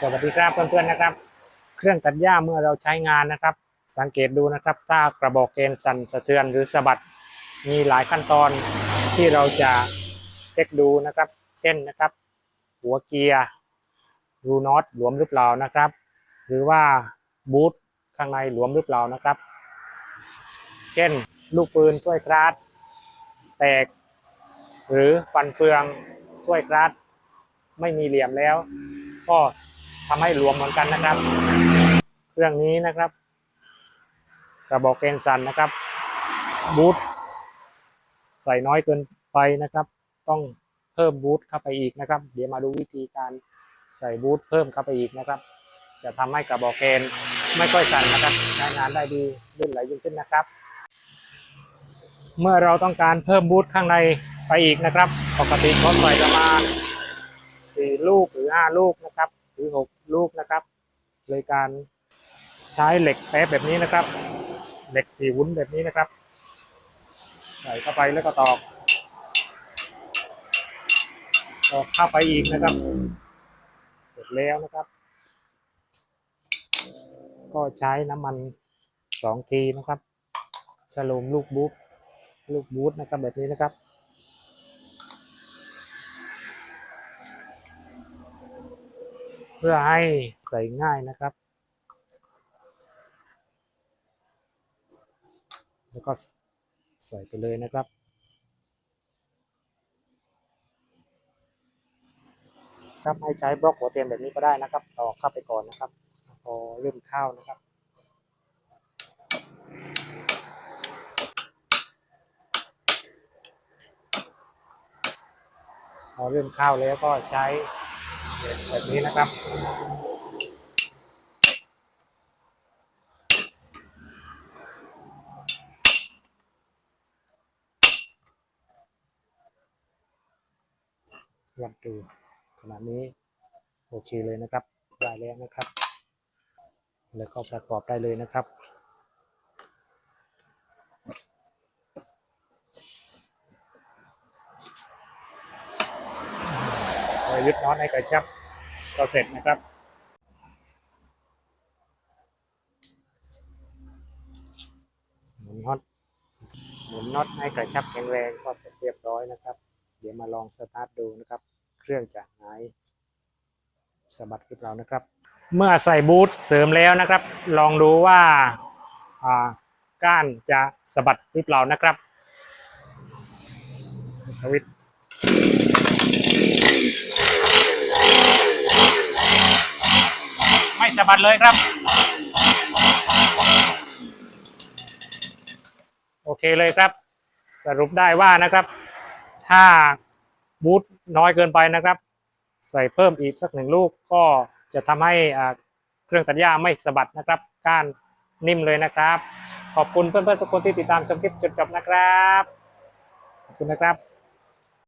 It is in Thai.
สวัสดีครับเพื่อนๆนะครับ เครื่องตัดหญ้าเมื่อเราใช้งานนะครับ สังเกตดูนะครับถ้ากระบอกเกณฑ์สั่นสะเทือนหรือสะบัดมีหลายขั้นตอนที่เราจะเช็คดูนะครับ เช่นนะครับ หัวเกียร์รูน็อตหลวมหรือเปล่านะครับ หรือว่าบูทข้างในหลวมหรือเปล่านะครับ เช่น ลูกปืนถ้วยคราดแตก หรือฟันเฟืองถ้วยคราดไม่มีเหลี่ยมแล้ว ก็ ทำให้หลวมเหมือนกันนะครับ เครื่องนี้นะครับ กระบอกเกนสันนะครับ บูทใส่น้อยเกินไปนะครับ ต้องเพิ่มบูทเข้าไปอีกนะครับ เดี๋ยวมาดูวิธีการใส่บูทเพิ่มเข้าไปอีกนะครับ จะทำให้กระบอกเกนไม่ค่อยสั่นนะครับใช้งานได้ดีลื่นไหลยิ่งขึ้นนะครับ เมื่อเราต้องการเพิ่มบูทข้างในไปอีกนะครับ ปกติเขาใส่ประมาณสี่ลูกหรือห้าลูกนะครับ หรือหกลูกนะครับโดยการใช้เหล็กแป๊บแบบนี้นะครับ เหล็กสี่วุ้นแบบนี้นะครับ ใส่เข้าไปแล้วก็ตอกตอกเข้าไปอีกนะครับ เสร็จแล้วนะครับ ก็ใช้น้ำมันสองทีนะครับฉโลมลูกบูทลูกบูทนะครับแบบนี้นะครับ พื่อให้ใส่ง่ายนะครับ แล้วก็ใส่ไปเลยนะครับครับให้ใช้บล็อกหัวเทียมแบบนี้ก็ได้นะครับต่อเข้าไปก่อนนะครับพอเริ่มเข้านะครับ พอเริ่มเข้าแล้วก็ใช้ แบบนี้นะครับ วัดดูขนาดนี้โอเคเลยนะครับ ได้แล้วนะครับ แล้วก็ประกอบได้เลยนะครับ พอยึดน็อตให้กระชับก็เสร็จนะครับหมุนน็อตหมุนน็อตให้กระชับแข็งแรงก็เสร็จเรียบร้อยนะครับ เดี๋ยวมาลองสตาร์ทดูนะครับ เครื่องจะหายสะบัดหรือเปล่านะครับ เมื่อใส่บูทเสริมแล้วนะครับ ลองดูว่าอ่าก้านจะสะบัดหรือเปล่านะครับสวิตช์ ไม่สะบัดเลยครับ โอเคเลยครับ สรุปได้ว่านะครับ ถ้าบูทน้อยเกินไปนะครับ ใส่เพิ่มอีกสักหนึ่งลูกก็จะทำให้เครื่องตัดหญ้าไม่สะบัดนะครับก้านนิ่มเลยนะครับ ขอบคุณเพื่อนๆทุกคนที่ติดตามชมคลิปจนจบนะครับ ขอบคุณนะครับ